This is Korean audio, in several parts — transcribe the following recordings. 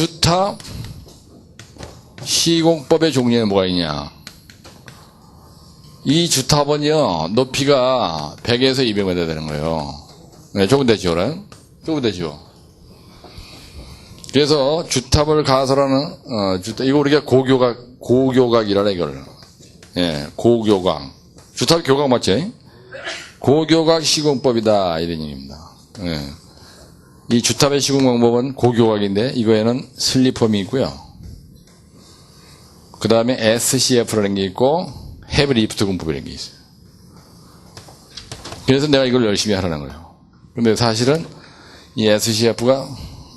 주탑 시공법의 종류에 뭐가 있냐? 이 주탑은요, 높이가 100에서 200m 되는 거예요. 네, 좁은 데죠, 그래? 좁은 데죠. 그래서 주탑을 가설하는, 어, 주탑, 이거 우리가 고교각, 고교각이라는 이걸. 예, 고교각. 주탑 교각 맞지? 고교각 시공법이다, 이런 얘기입니다. 예. 이 주탑의 시공 방법은 고교각인데, 이거에는 슬리펌이 있고요. 그 다음에 SCF라는 게 있고, 헤브 리프트 공법이라는 게 있어요. 그래서 내가 이걸 열심히 하라는 거예요. 근데 사실은 이 SCF가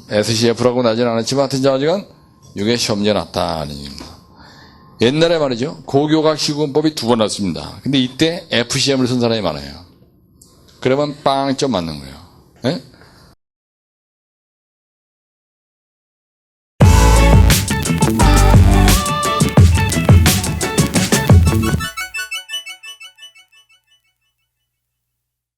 SCF라고 나진 않았지만 하여튼 아직은 이게 시험지에 났다는 얘기입니다. 옛날에 말이죠. 고교각 시공법이 두 번 났습니다. 근데 이때 FCM을 쓴 사람이 많아요. 그러면 빵점 맞는 거예요. 예?